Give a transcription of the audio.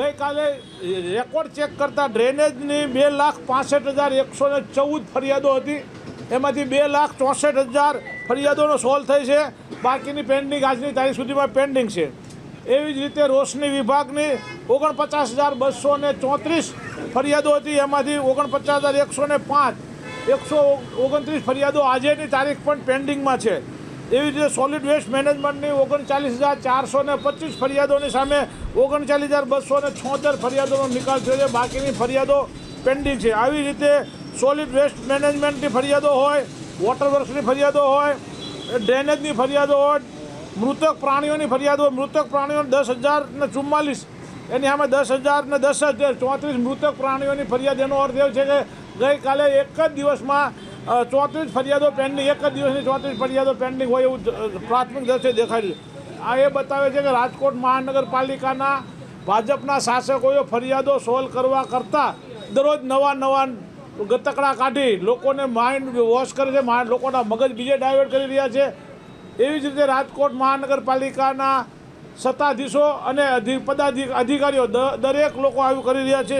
ગઈકાલે record check કરતા ડ્રેનેજની બે લાખ પાસઠ હજાર એકસો ને ચૌદ ફરિયાદો હતી. એમાંથી બે લાખ ચોસઠ હજાર ફરિયાદોનો સોલ્વ થઈ છે. બાકીની પેન્ડિંગ આજની તારીખ સુધીમાં પેન્ડિંગ છે. એવી જ રીતે રોશની વિભાગની ઓગણપચાસ હજાર બસો ને ચોત્રીસ ફરિયાદો હતી. એમાંથી ઓગણપચાસ હજાર એકસો ને પાંચ, એકસો ઓગણત્રીસ ફરિયાદો આજેની તારીખ પણ પેન્ડિંગમાં છે. એવી રીતે સોલિડ વેસ્ટ મેનેજમેન્ટની ઓગણચાલીસ હજાર ચારસો ને પચીસ ફરિયાદોની સામે ઓગણચાલીસ હજાર બસો ને છોતેર ફરિયાદોનો નિકાલ થયો છે. બાકીની ફરિયાદો પેન્ડિંગ છે. આવી રીતે સોલિડ વેસ્ટ મેનેજમેન્ટની ફરિયાદો હોય વોટર વર્ક્સની ફરિયાદો હોય ડ્રેનેજની ફરિયાદો હોય, મૃતક પ્રાણીઓની ફરિયાદો હોય, મૃતક પ્રાણીઓ દસ હજાર ને ચુમ્માલીસ, એની સામે દસ હજાર ને દસ હજાર ચોત્રીસ મૃતક પ્રાણીઓની ફરિયાદ, એનો અર્થ એવો છે કે ગઈકાલે એક જ દિવસમાં ચોત્રીસ ફરિયાદો પેન્ડિંગ એક જ દિવસની ચોત્રીસ ફરિયાદો પેન્ડિંગ હોય એવું પ્રાથમિક દ્રશ્ય દેખાય છે આ એ બતાવે છે કે રાજકોટ મહાનગરપાલિકાના ભાજપના શાસકોએ ફરિયાદો સોલ્વ કરવા કરતાં દરરોજ નવા નવા ગતકડા કાઢી લોકોને માઇન્ડ વોશ કરે છે લોકોના મગજ બીજે ડાયવર્ટ કરી રહ્યા છે. એવી જ રીતે રાજકોટ મહાનગરપાલિકાના સત્તાધીશો અને પદાધિક, અધિકારીઓ દરેક લોકો આવું કરી રહ્યા છે.